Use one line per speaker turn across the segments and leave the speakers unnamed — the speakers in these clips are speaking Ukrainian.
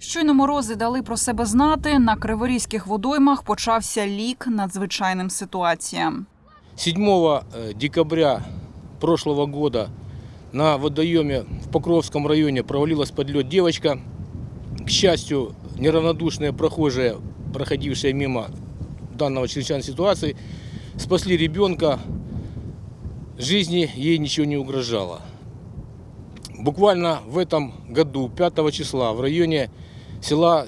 Щойно морози дали про себе знати. На криворізьких водоймах почався лік надзвичайним ситуаціям.
7 э, декабря прошлого года на водоеме в Покровском районе провалилась под лед девочка. К счастью, неравнодушные прохожие, проходившие мимо данного чрезвычайной ситуации, спасли ребенка. Жизни ей ничего не угрожало. Буквально в этом году, 5 числа, в районе села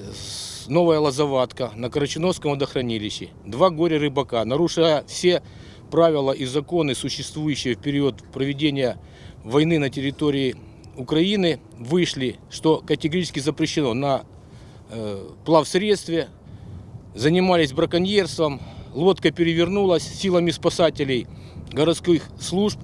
Новая Лозоватка на Карачиновском водохранилище. Два горе-рыбака, нарушая все правила и законы, существующие в период проведения войны на территории Украины, вышли, что категорически запрещено на э, плавсредстве, занимались браконьерством, лодка перевернулась силами спасателей городских служб,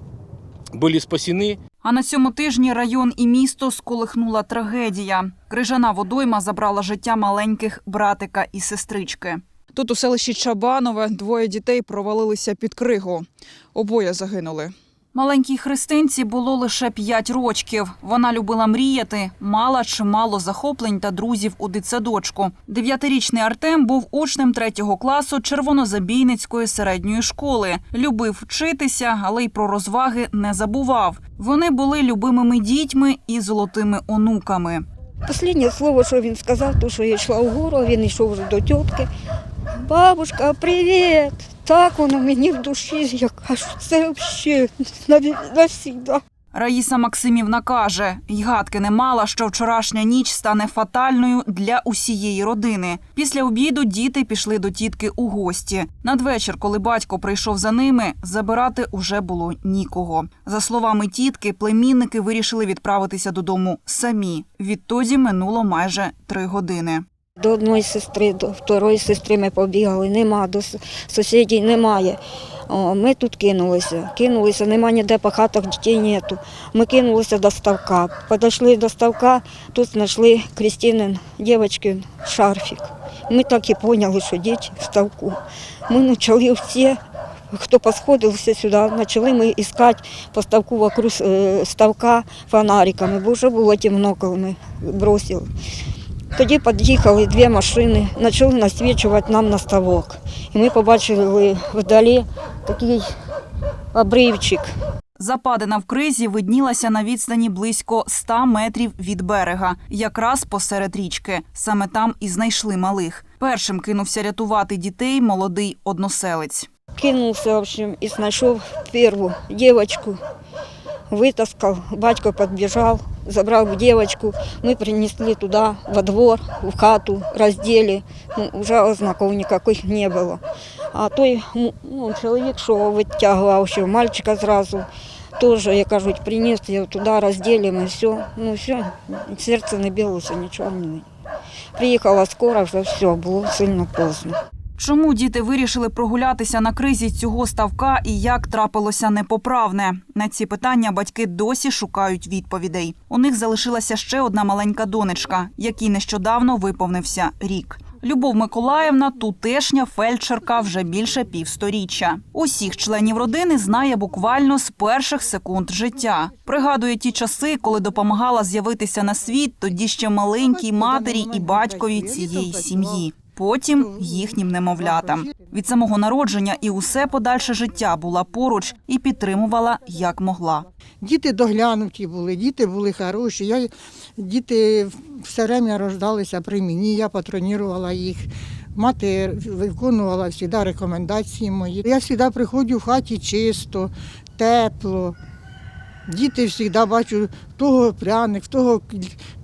были спасены
А на цьому тижні район і місто сколихнула трагедія. Крижана водойма забрала життя маленьких братика і сестрички. Тут у селищі Чабанове двоє дітей провалилися під кригу. Обоє загинули. Маленькій Христинці було лише 5 рочків. Вона любила мріяти, мала чимало захоплень та друзів у дитсадочку. Дев'ятирічний Артем був учнем третього класу червонозабійницької середньої школи. Любив вчитися, але й про розваги не забував. Вони були любимими дітьми і золотими онуками.
Останнє слово, що він сказав, то що я йшла вгору, він йшов до тітки. Бабушка, привіт! Так воно мені в душі, я кажу, це взагалі навсігда.
Раїса Максимівна каже, й гадки не мала, що вчорашня ніч стане фатальною для усієї родини. Після обіду діти пішли до тітки у гості. Надвечір, коли батько прийшов за ними, забирати уже було нікого. За словами тітки, племінники вирішили відправитися додому самі. Відтоді минуло майже три години.
До одної сестри, до второї сестри ми побігали, нема, до сусідів немає. Ми тут кинулися, кинулися, нема ніде по хатах, дітей нету. Ми кинулися до ставка. Подійшли до ставка, тут знайшли Крістінин, дівчинки, шарфік. Ми так і поняли, що діти в ставку. Ми почали всі, хто посходився сюди, почали ми іскати по ставку вокруг е, ставка фонариками, бо вже було темно, коли ми бросили. Тоді під'їхали дві машини, почали насвічувати нам на ставок. І ми побачили вдалі такий обривчик.
Западина в кризі виднілася на відстані близько 100 метрів від берега, якраз посеред річки. Саме там і знайшли малих. Першим кинувся рятувати дітей молодий односелець.
Кинувся, в общем, і знайшов першу дівчинку, витаскав, батько підбіжав, забрав дівчинку. Ми принесли туди, во двор, в хату, розділи. Ну, вже ознаков ніяких не було. А той ну, ну, чоловік, що витягував ще мальчика зразу, теж, як кажуть, приніс його туди, розділимо, все. Ну все, серце не билося, нічого не. Приїхала скоро, вже все, було сильно поздно.
Чому діти вирішили прогулятися на кризі цього ставка і як трапилося непоправне? На ці питання батьки досі шукають відповідей. У них залишилася ще одна маленька донечка, якій нещодавно виповнився рік. Любов Миколаївна тутешня фельдшерка вже більше півсторіччя. Усіх членів родини знає буквально з перших секунд життя. Пригадує ті часи, коли допомагала з'явитися на світ тоді ще маленькій матері і батькові цієї сім'ї. Потім їхнім немовлятам. Від самого народження і усе подальше життя була поруч і підтримувала як могла.
Діти доглянуті були, діти були хороші. Я, діти все время рождалися при мені, я патронірувала їх. Мати виконувала завжди рекомендації мої. Я завжди приходжу в хаті чисто, тепло. Діти завжди бачу того пряник, в того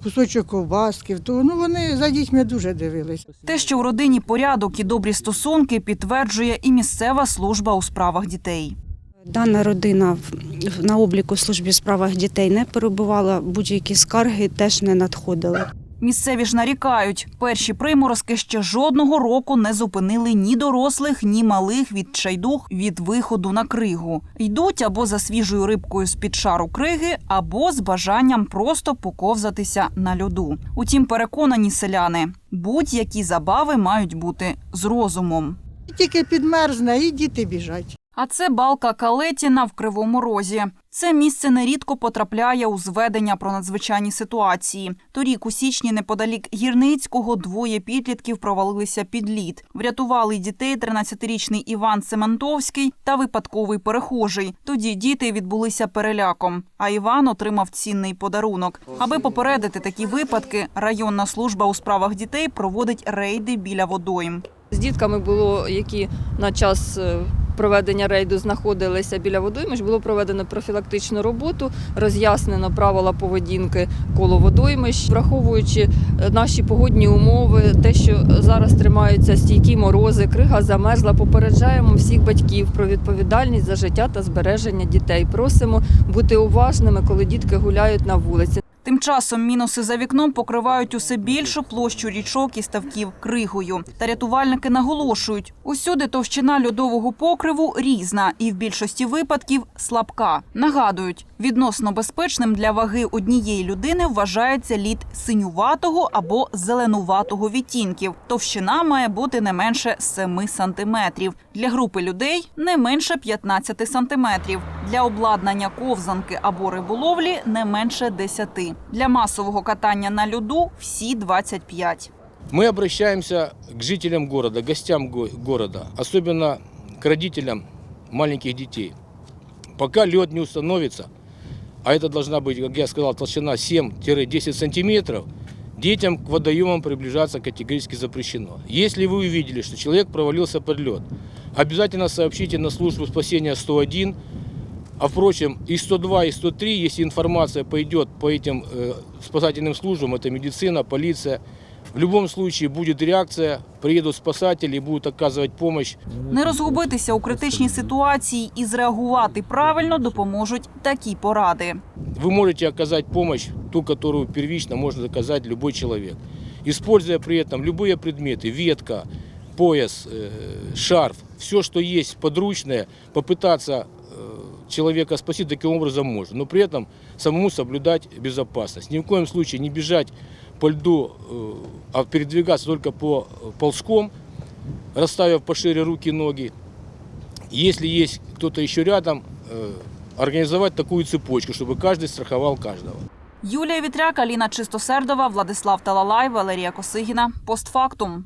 кусочок ковбаски, в того. Ну вони за дітьми дуже дивились.
Те, що в родині порядок і добрі стосунки, підтверджує і місцева служба у справах дітей.
Дана родина в- в- на обліку в службі у справах дітей не перебувала, будь-які скарги теж не надходили.
Місцеві ж нарікають, перші приморозки ще жодного року не зупинили ні дорослих, ні малих від чайдух від виходу на кригу. Йдуть або за свіжою рибкою з під шару криги, або з бажанням просто поковзатися на льоду. Утім, переконані селяни, будь-які забави мають бути з розумом.
Тільки підмерзне і діти біжать.
А це балка Калетіна в Кривому Розі. Це місце нерідко потрапляє у зведення про надзвичайні ситуації. Торік у січні неподалік Гірницького двоє підлітків провалилися під лід. Врятували дітей 13-річний Іван Сементовський та випадковий перехожий. Тоді діти відбулися переляком, а Іван отримав цінний подарунок. Аби попередити такі випадки, районна служба у справах дітей проводить рейди біля водойм.
З дітками було, які на час е, проведення рейду знаходилися біля водоймищ, було проведено профілактичну роботу, роз'яснено правила поведінки коло водоймищ, враховуючи е, наші погодні умови, те, що зараз тримаються стійкі морози, крига замерзла. Попереджаємо всіх батьків про відповідальність за життя та збереження дітей. Просимо бути уважними, коли дітки гуляють на вулиці.
Тим часом мінуси за вікном покривають усе більшу площу річок і ставків кригою. Та рятувальники наголошують, усюди товщина льодового покриву різна і в більшості випадків слабка. Нагадують, відносно безпечним для ваги однієї людини вважається лід синюватого або зеленуватого відтінків. Товщина має бути не менше 7 сантиметрів. Для групи людей не менше 15 сантиметрів Для обладнання ковзанки або риболовлі не менше 10. Для масового катання на льоду всі 25.
Мы обращаемся к жителям города, гостям го- города, особенно к родителям маленьких детей. Пока лед не установится, а это должна быть, как я сказал, толщина 7-10 сантиметров, детям к водоемам приближаться категорически запрещено. Если вы увидели, что человек провалился под лед, обязательно сообщите на службу спасения 101, а впрочем, и 102, и 103, если информация пойдет по этим э, спасательным службам, это медицина, полиция, в любом случае будет реакция, приедут спасатели и будут оказывать помощь.
Не розгубитися у критичній ситуації і зреагувати правильно допоможуть такі поради.
Вы можете оказать помощь, ту, которую первично может оказать любой человек. Используя при этом любые предметы, ветка, пояс, э, шарф, все, что есть подручное, попытаться э, человека спасти таким образом можно. Но при этом самому соблюдать безопасность. Ни в коем случае не бежать по льду, э, а передвигаться только по э, ползком, расставив пошире руки и ноги. Если есть кто-то еще рядом, э, организовать такую цепочку, чтобы каждый страховал каждого.
Юлія Вітряк, Аліна Чистосердова, Владислав Талалай, Валерія Косигіна. Постфактум.